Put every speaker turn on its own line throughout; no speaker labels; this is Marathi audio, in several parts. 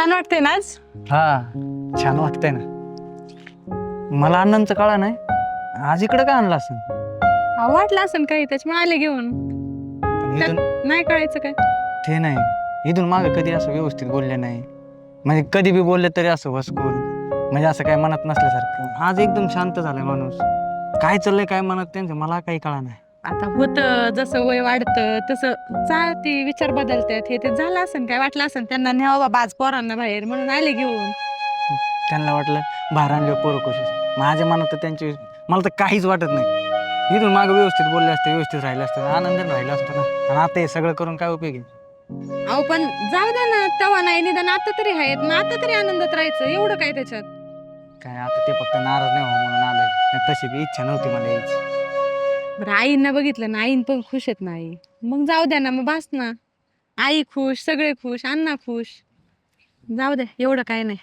छान वाटते ना आज?
हा छान वाटतंय ना. मला अण्णांचं कळा नाही. आज इकडे काय आणलं असं
अहो, वाटलं असेल काही त्याच्यामुळे आले घेऊन.
पण इथून
नाही कळायचं काय?
ते नाही. इथून मागे कधी असं व्यवस्थित बोलले नाही. म्हणजे कधी बी बोलले तरी असं वसकून. म्हणजे असं काय मनात नसल्यासारखं. आज एकदम शांत झालाय माणूस. काय चाललंय काय मनात त्यांचं मला काही कळा नाही.
आता होतं जसं वय वाढतं तसं चालते विचार बदलतात. हे ते झालं असेल काय वाटलं असेल त्यांना न्यावं बाबा आज पोरांना बाहेर म्हणून आले घेऊन.
त्यांना वाटलं आणले पोरं खुश माझ्या मनात तर त्यांची मला तर काहीच वाटत नाही. इथून मागं व्यवस्थित बोलले असते व्यवस्थित राहिले असते आनंदाने राहिलं असतं ना. आणि आता हे सगळं करून काय उपयोग आहे?
अहो पण जाऊ द्या ना तेव्हा नाही निदान आता तरी आहेत. ना आता तरी आनंदात राहायचं एवढं काय त्याच्यात?
काय आता ते फक्त नाराज नाही हो म्हणून आलं नाही तशी बी इच्छा नव्हती मला यायची.
बरं आईंना बघितलं ना आईन पण खुश आहेत ना आई. मग जाऊ द्या ना मग बास ना. आई खुश सगळे खुश अण्णा खुश. जाऊ द्या एवढं काय नाही.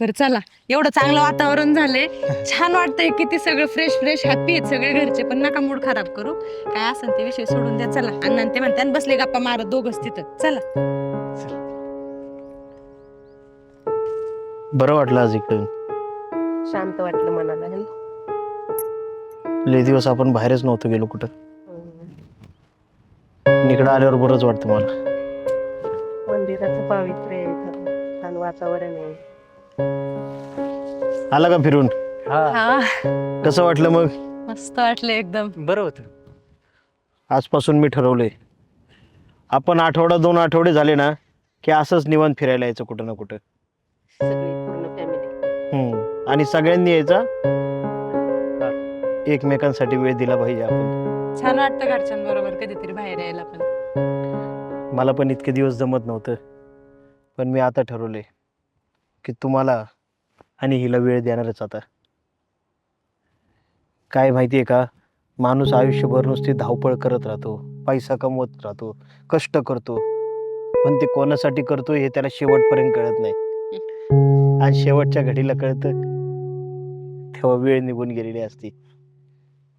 बरं चला. एवढं चांगलं वातावरण झालंय. छान वाटतंय किती सगळं फ्रेश फ्रेश हॅपी आहेत सगळे घरचे. पण नका मूड खराब करू. काय असेल ते विषय सोडून द्या. चला अण्णा ते म्हणतात बसले गप्पा मारत दोघच तिथं. चला.
बरं वाटलं आज इकडून.
शांत वाटलं मनाला. है ना?
लय दिवस आपण बाहेरच नव्हतो गेलो कुठं. इकडं आल्यावर बरंच वाटतं मला.
मंदिराचं पावित्र्य आहे इथं. छान वातावरण आहे.
आला का फिरून?
हा.
हा.
कसं वाटलं मग?
मस्त वाटलं एकदम.
बरं होतं.
आजपासून मी ठरवलंय. आपण आठवडा दोन आठवडे झाले ना की असंच निवांत फिरायला यायचं कुठं ना कुठं.
सगळी पूर्ण फॅमिली
हम्म. आणि सगळ्यांनी यायचा एकमेकांसाठी वेळ दिला पाहिजे आपण.
छान वाटतं घरच्यांबरोबर कधीतरी बाहेर यायला पण.
मला पण इतके दिवस जमत नव्हतं पण मी आता ठरवले की तुम्हाला आणि हिला वेळ देणारच आता. काय माहिती आहे का माणूस आयुष्यभर नुसती धावपळ करत राहतो पैसा कमवत राहतो कष्ट करतो पण ते कोणासाठी करतो हे त्याला शेवटपर्यंत कळत नाही. आणि शेवटच्या घडीला कळतं तेव्हा वेळ निघून गेलेली असती.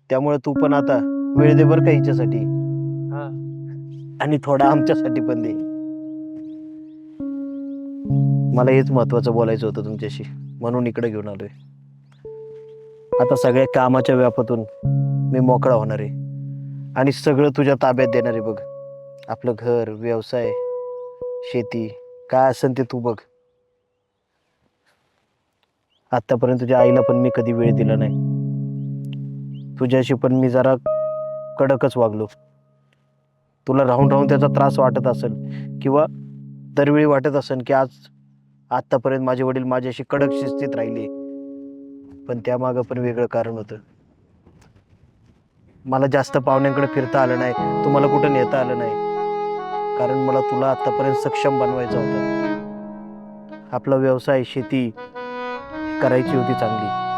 त्यामुळे तू पण आता वेळ दे बरं का हिच्यासाठी.
हा.
आणि थोडा आमच्यासाठी पण दे. मला हेच महत्वाचं बोलायचं होतं तुमच्याशी. म्हणून इकडे घेऊन आलोय. आता सगळ्या कामाच्या व्यापातून मी मोकळा होणार आहे. आणि सगळं तुझ्या ताब्यात देणार आहे बघ. आपलं घर व्यवसाय शेती काय असेल ते तू बघ. आतापर्यंत तुझ्या आईला पण मी कधी वेळ दिला नाही. तुझ्याशी पण मी जरा कडकच वागलो. तुला राहून राहून त्याचा त्रास वाटत असेल किंवा दरवेळी वाटत असेल की आज आत्तापर्यंत माझे वडील माझ्याशी कडक शिस्तीत राहिले. पण त्यामागं पण वेगळं कारण होतं. मला जास्त पाहुण्यांकडे फिरता आलं नाही. तुम्हाला कुठं नेता आलं नाही. कारण मला तुला आत्तापर्यंत सक्षम बनवायचं होतं. आपला व्यवसाय शेती करायची होती चांगली.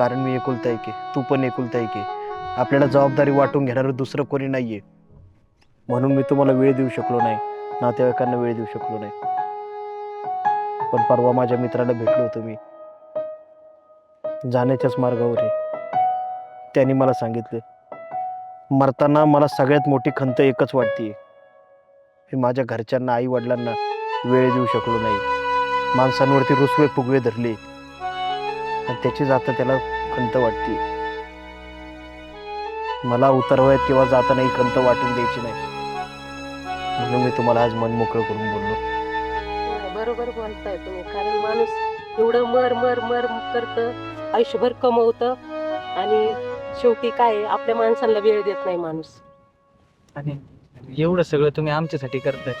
कारण मी एकुलता एक आहे. तू पण एकुलता एक आहे. आपल्याला जबाबदारी वाटून घेणारं दुसरं कोणी नाही आहे म्हणून मी तुम्हाला वेळ देऊ शकलो नाही. नातेवाईकांना वेळ देऊ शकलो नाही. पण परवा माझ्या मित्राला भेटलो होतो मी. जाण्याच्याच मार्गावर आहे. त्यांनी मला सांगितलं मरताना मला सगळ्यात मोठी खंत एकच वाटते मी माझ्या घरच्यांना आई वडिलांना वेळ देऊ शकलो नाही. माणसांवरती रुसवे फुगवे धरले. त्याचीच आता त्याला खंत वाटते. मला उतरवायत किंवा जाताना ही खंत वाटून द्यायची नाही. म्हणून मी तुम्हाला आज मन मोकळं करून बोललो.
बरोबर बोलताय तुम्ही. कारण माणूस एवढं मर मर मर करतं आयुष्यभर कमवतं आणि शेवटी काय आहे, आपल्या माणसांना वेळ देत नाही माणूस.
आणि एवढं सगळं तुम्ही आमच्यासाठी करताय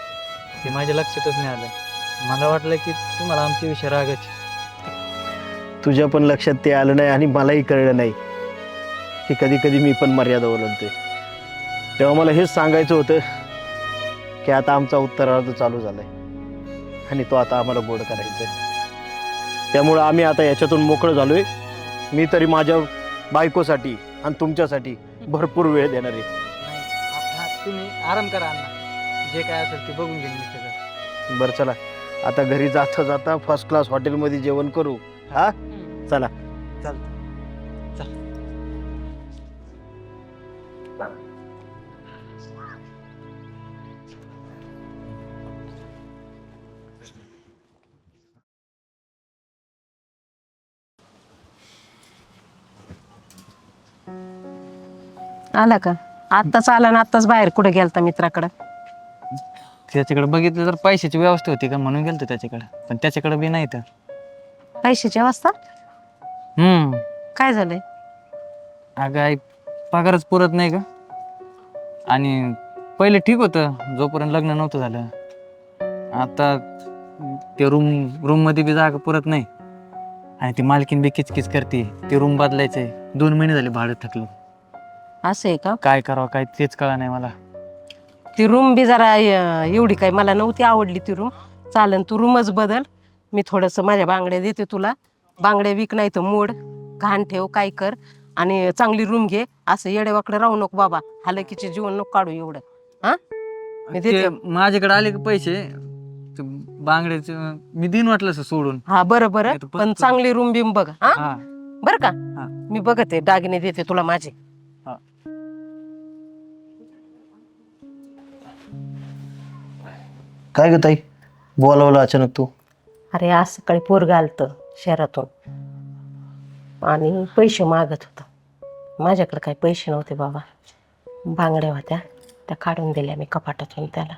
ते माझ्या लक्षातच नाही आलं मला वाटलं की तुम्हाला आमच्या विषय रागाच
तुझ्या पण लक्षात ते आलं नाही आणि मलाही कळलं नाही. की कधी कधी मी पण मर्यादा ओलांडतोय. तेव्हा मला हेच सांगायचं होतं की आता आमचा उत्तरार्ध चालू झालाय. आणि तो आता आम्हाला गोड करायचा आहे त्यामुळं आम्ही आता याच्यातून मोकळं झालोय. मी तरी माझ्या बायकोसाठी आणि तुमच्यासाठी भरपूर वेळ देणार आहे.
तुम्ही आराम करा अण्णा. जे काय असेल ते बघून घेईन मी सगळं.
बरं चला. आता घरी जाता जाता फर्स्ट क्लास हॉटेलमध्ये जेवण करू. हा? चला. चल.
आला का? आत्ताच आला ना आत्ताच बाहेर कुठे गेलता मित्राकडं?
त्याच्याकडे बघितलं तर पैशाची व्यवस्था होती का म्हणून गेलतो त्याच्याकडे. पण त्याच्याकडे बी नाही तर.
पैशाची अवस्था
हम्म.
काय झालंय?
अगं आई पगारच पुरत नाही का आणि पहिले ठीक होतं जोपर्यंत लग्न नव्हतं झालं. आता ते रूम रूममध्ये बी जागा पुरत नाही. आणि ती मालकीन बी किचकिच करते. ते रूम बदलायचंय. दोन महिने झाले भाडं थकलं.
असं आहे का?
काय करावं काय तेच कळा नाही मला.
ती रूम बी जरा अं, एवढी काय मला नव्हती आवडली ती रूम. चालन तू रूमच बदल. मी थोडंसं माझ्या बांगड्या देते तुला. बांगड्या विक नाही तर मोड घाण ठेव काय कर आणि चांगली रूम घे. असं येडेवाकडे राहू नको बाबा. हालकीचे जीवन नको काढू एवढं. हा? मी देते.
ते माझ्याकडे आले का पैसे? ते बांगड्याचे मी दिन वाटलं असं सोडून.
हा बरं बरं.
नाही तर
पण. चांगली रूम बिम बघ हा?
हा.
बरं का?
हा.
मी बघते दागिने देते तुला माझे.
काय ग ताई? बोलावलं अचानक तू.
अरे आज सकाळी पोरग आलतं. शहरातून. आणि पैसे मागत होतं. माझ्याकडे काही पैसे नव्हते बाबा. बांगड्या होत्या त्या काढून दिल्या मी कपाटातून त्याला.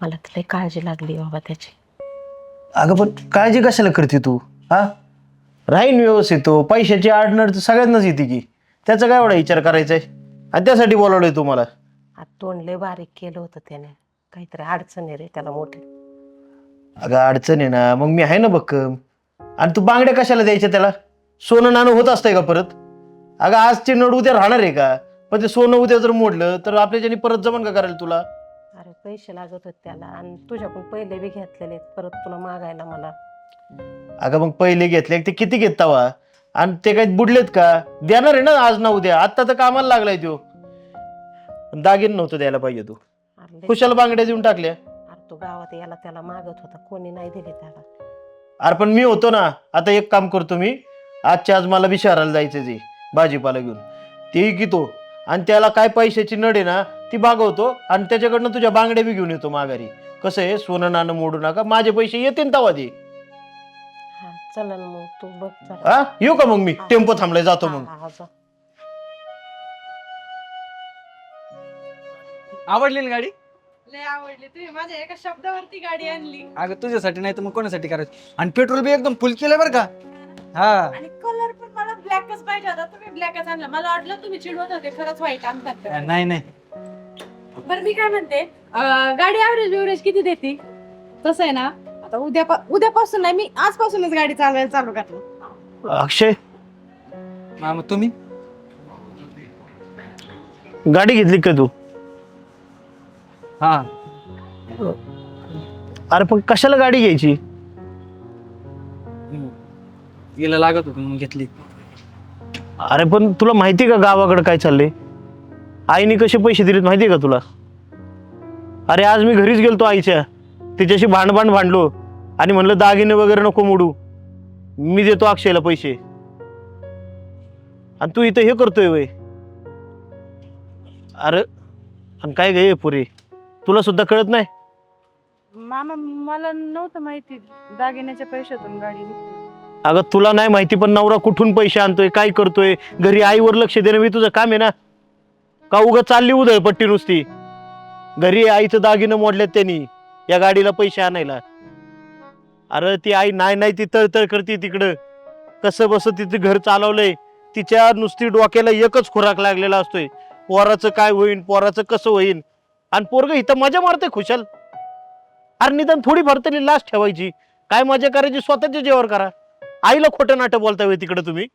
मला तर लई काळजी लागली बाबा त्याची.
अगं पण काळजी कशाला करते तू? हा? राहीन व्यवस्थित तो. पैशाची आडनड तर सगळ्यांनाच येते की. त्याचा काय एवढा विचार करायचा आहे आणि त्यासाठी बोलावलंय तुम्हाला
आज तोंड लय बारीक केलं होतं त्याने. काहीतरी अडचण आहे रे त्याला मोठी.
अगं अडचण आहे ना. मग मी आहे ना भक्कम आणि तू बांगड्या कशाला द्यायच्या त्याला? सोनं नाणं होत असतंय का परत? अगं आजची नड उद्या राहणार आहे का? पण ते सोनं उद्या जर मोडलं तर आपल्याच्यानी परत जमन का करायला तुला?
अरे पैसे लागत होते त्याला. आणि तुझ्याकडून पहिले बी घेतलेले आहेत, परत तुला मागायला मला
अगं मग पहिले घेतले. ते किती घेत तवा? आणि ते काही बुडलेत का? देणार आहे ना आज ना उद्या? आता तर कामाला लागलाय तो. दागिन नव्हतं द्यायला पाहिजे तू.
अरे लय-
कुशाला बांगड्या देऊन टाकल्या.
अरे तो गावात याला त्याला मागत होता. कोणी नाही दिले त्याला.
अरे पण मी होतो ना आता एक काम करतो मी. आजच्या आज मला बी शहराला जायचं जे भाजीपाला घेऊन. तेही की तो आणि त्याला काय पैशाची नड आहे ना ती भागवतो आणि त्याच्याकडनं तुझ्या बांगड्या बी घेऊन येतो माघारी. कसं आहे सोनं नाणं मोडू नका माझे पैसे येतील तवा दे
हा चला ना मग तू बघ जरा.
हा? येऊ का मग मी? टेम्पो थांबलाय जातो मग.
हा, हा, जा.
आवडली ना गाडी?
लय आवडली. तुम्ही माझ्या एका शब्दावरती गाडी आणली.
अगं तुझ्यासाठी नाही तर मग कोणासाठी करायचं? आणि पेट्रोल बी एकदम फुल केलं बरं का? हा.
आणि कलर पण मला ब्लॅकच पाहिजे होता. तुम्ही ब्लॅकच आणला. मला वाटलं तुम्ही चिडवत होते खरंच वाईट आणतात.
नाही नाही.
बरं मी काय म्हणते अं, गाडी ऍव्हरेज बिव्हरेज किती देते? तसं आहे ना आता उद्या उद्यापासून नाही मी आजपासूनच गाडी चालवायला चालू करतो.
अक्षय?
मग तुम्ही?
गाडी घेतली का तू?
हा.
अरे पण कशाला गाडी घ्यायची?
गेला लागत होती मग घेतली.
अरे पण तुला माहिती का गावाकडे काय चाललंय? आईने कसे पैसे दिलेत माहिती का तुला? अरे आज मी घरीच गेलतो आईच्या. तिच्याशी भांडभांड भांडलो. आणि म्हणलं दागिने वगैरे नको मोडू. मी देतो अक्षयला पैसे. आणि तू इथं हे करतोय वय. अरे आणि काय गे पुरे? तुला सुद्धा कळत नाही?
मामा मला नव्हतं माहिती. दागिन्याच्या पैशातून गाडी
अगं तुला नाही माहिती पण नवरा कुठून पैसे आणतोय काय करतोय? घरी आईवर लक्ष देणं मी तुझं काम आहे ना? का उगा चालली उदळ पट्टी नुसती? घरी आईचं दागिनं मोडल्यात त्यांनी या गाडीला पैसे आणायला. अरे ती आई नाही नाही ती तळतळ करते तिकडं. कसं बस तिचं घर चालवलंय तिच्या नुसती डोक्याला एकच खुराक लागलेला असतोय. पोराचं काय होईन पोराचं कसं होईन? आणि पोरग इथं मजा मारते खुशाल. अरे निदान थोडीफार तरी लाच ठेवायची. काय मजा करायची? स्वतःच्या जेवर करा. आईला खोटं नाटक बोलता होय तिकडे तुम्ही.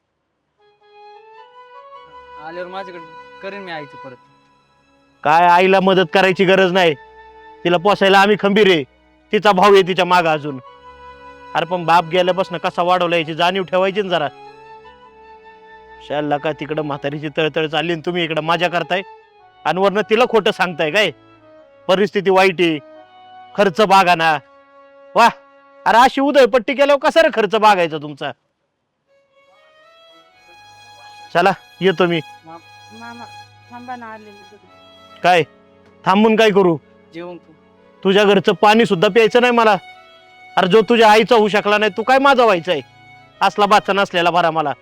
आल्यावर माझ्याकडे करेन मी आईचं परत.
काय आईला मदत करायची गरज नाही. तिला पोसायला आम्ही खंबीर आहे. तिचा भाऊ आहे तिच्या माग अजून. अरे पण बाप गेल्यापासून कसा वाढवला याची जाणीव ठेवायची ना जरा. शाला का तिकडं म्हातारीची तळतळ चालली आणि तुम्ही इकडं मजा करताय? आणि वरनं तिला खोटं सांगताय काय? परिस्थिती वाईट आहे. खर्च बागा ना वा अरे अशी उदयपट्टी केल्यावर कसा रे खर्च बागायचा तुमचा? चला येतो मी.
मामा थांबा ना आलेली
काय? थांबून काय करू?
जेवण
तुझ्या घरचं पाणी सुद्धा प्यायचं नाही मला. अरे जो तुझ्या आईचा होऊ शकला नाही तू काय माझा व्हायचा आहे असला बाचा नसलेला भरा मला.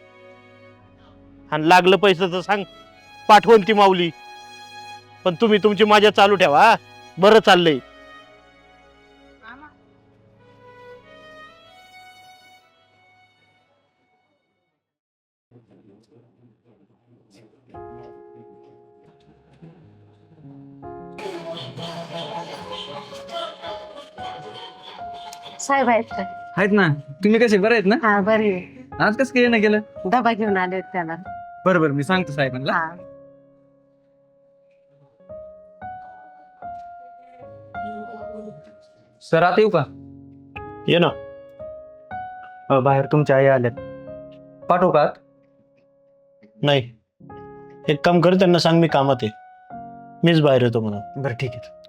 आणि लागलं पैसे तर सांग पाठवून ती माऊली. पण तुम्ही तुमची माझ्या चालू ठेवा हा? बरं चाललंय.
साहेब आहेत का?
आहेत ना. तुम्ही कसे? बरे आहेत ना?
हा बरे.
आज कसं काय येणं केलं
डबा घेऊन आले होते त्याला.
बरं बरं. मी सांगतो साहेबांना.
हा.
सर आता येऊ का?
ये ना.
अ, बाहेर तुमच्या आई आल्यात. पाठवू का? आत?
नाही. एक काम कर त्यांना सांग मी कामात आहे. मीच बाहेर येतो म्हणा
बरं ठीक आहे.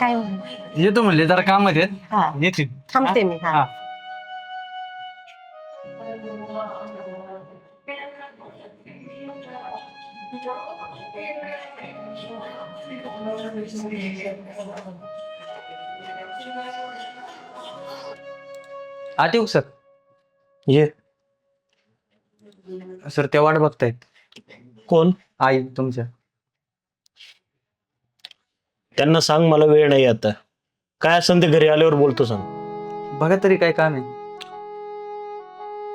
काय म्हणू?
येतो म्हणले जरा आहेत.
हा.
येतील.
थांबते मी हा.
हा. आत येऊ सर.
ये.
सर त्या वाट बघतायत.
कोण?
आई तुमच्या.
त्यांना सांग मला वेळ नाही आता. काय असेल ते घरी आल्यावर बोलतो सांग.
बघा तरी काय काम आहे.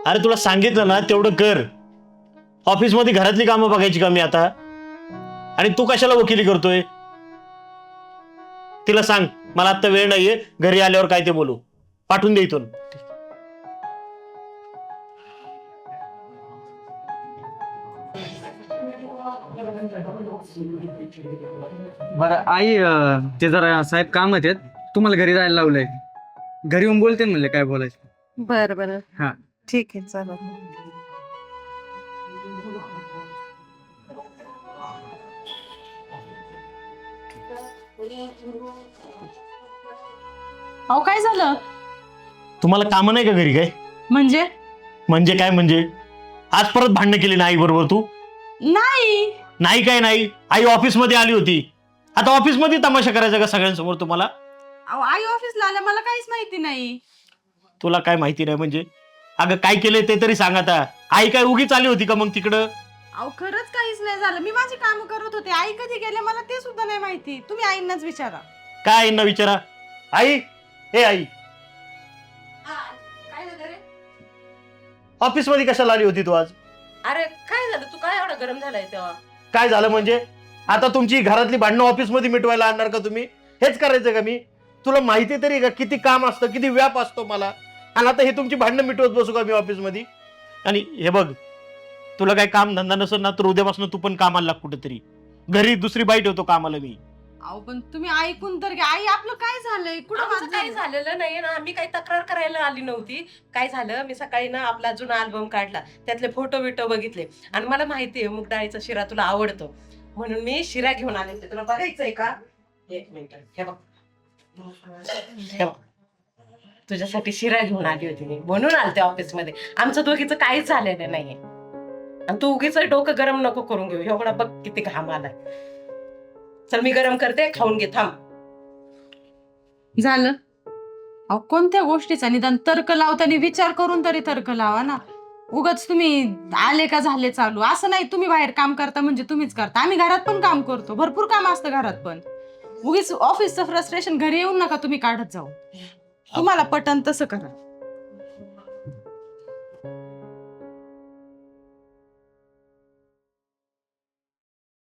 अरे तुला सांगितलं ना तेवढं कर. ऑफिसमध्ये घरातली कामं बघायची का मी आता. आणि तू कशाला वकिली करतोय? तिला सांग मला आता वेळ नाहीये घरी आल्यावर काय ते बोलू. पाठवून दे इथून.
बरं आई अं, ते जरा साहेब कामात आहेत. तुम्हाला घरी जायला लावलंय. घरी येऊन बोलते म्हणले काय बोलायचं.
बर बर.
हा.
ठीक आहे चला
अहो काय झालं?
तुम्हाला कामं नाही का घरी काय?
म्हणजे?
म्हणजे काय म्हणजे? आज परत भांडणं केली ना आई बरोबर तू?
नाही.
नाही काय नाही? आई ऑफिसमध्ये आली होती. आता ऑफिसमध्ये तमाशा करायचा का सगळ्यांसमोर तुम्हाला?
अहो आई ऑफिसला आल्या मला काहीच माहिती नाही.
तुला काय माहिती नाही म्हणजे? अगं काय केलंय ते तरी सांग आता. आई काय उगीच आली होती का मग तिकडं?
अहो खरंच काहीच नाही झालं. मी माझी काम करत होते. आई कधी गेले मला ते सुद्धा नाही माहिती. तुम्ही आईंनाच विचारा.
काय आईंना विचारा? आई? हे आई.
काय झालं रे?
ऑफिसमध्ये कशाला आली होती तू आज?
अरे काय झालं? तू काय एवढा गरम झालाय तेव्हा?
काय झालं म्हणजे? आता तुमची घरातली भांडणं ऑफिसमध्ये मिटवायला आणणार का तुम्ही? हेच करायचं का मी? तुला माहिती तरी का किती काम असतं किती व्याप असतो मला? आणि आता हे तुमची भांडणं मिटवत बसू का मी ऑफिसमध्ये? आणि हे बघ तुला काय काम धंदा नसेल ना तर उद्यापासून तू पण कामाला लाग कुठेतरी. घरी दुसरी बाई ठेवतो कामाला मी.
अहो पण तुम्ही ऐकून तर घ्या. आई आपलं काय झालंय? कुठं
आमचं
वाद
काही
झालं?
झालेलं नाही ना. आम्ही काही तक्रार करायला आली नव्हती. काय झालं? मी सकाळी ना आपला जुना अल्बम काढला. त्यातले फोटो बिटो बघितले. आणि मला माहिती आहे मुग डाळीचा शिरा तुला आवडतो. म्हणून मी शिरा घेऊन आले होते. तुला बघायचंय का? एक मिनिट. हे बघ. हे बघ. तुझ्यासाठी शिरा घेऊन आली होती मी. म्हणून आलते ऑफिसमध्ये आमचं दोघीचं काहीच झालेलं नाहीये. आणि तू उगीच डोकं गरम नको करून घेऊ. एवढा बघ किती घाम आलाय. चल मी गरम करते. खाऊन घे थांब.
झालं. अहो कोणत्या गोष्टीचा निदान तर्क लावताना विचार करून तरी तर्क लावा ना. उगाच तुम्ही आले का झाले चालू? असं नाही तुम्ही बाहेर काम करता म्हणजे तुम्हीच करता. आम्ही घरात पण काम करतो. भरपूर काम असतं घरात पण. उगीच ऑफिसचं फ्रस्ट्रेशन घरी येऊन नका तुम्ही काढत जाऊ. तुम्हाला पटन तसं करा.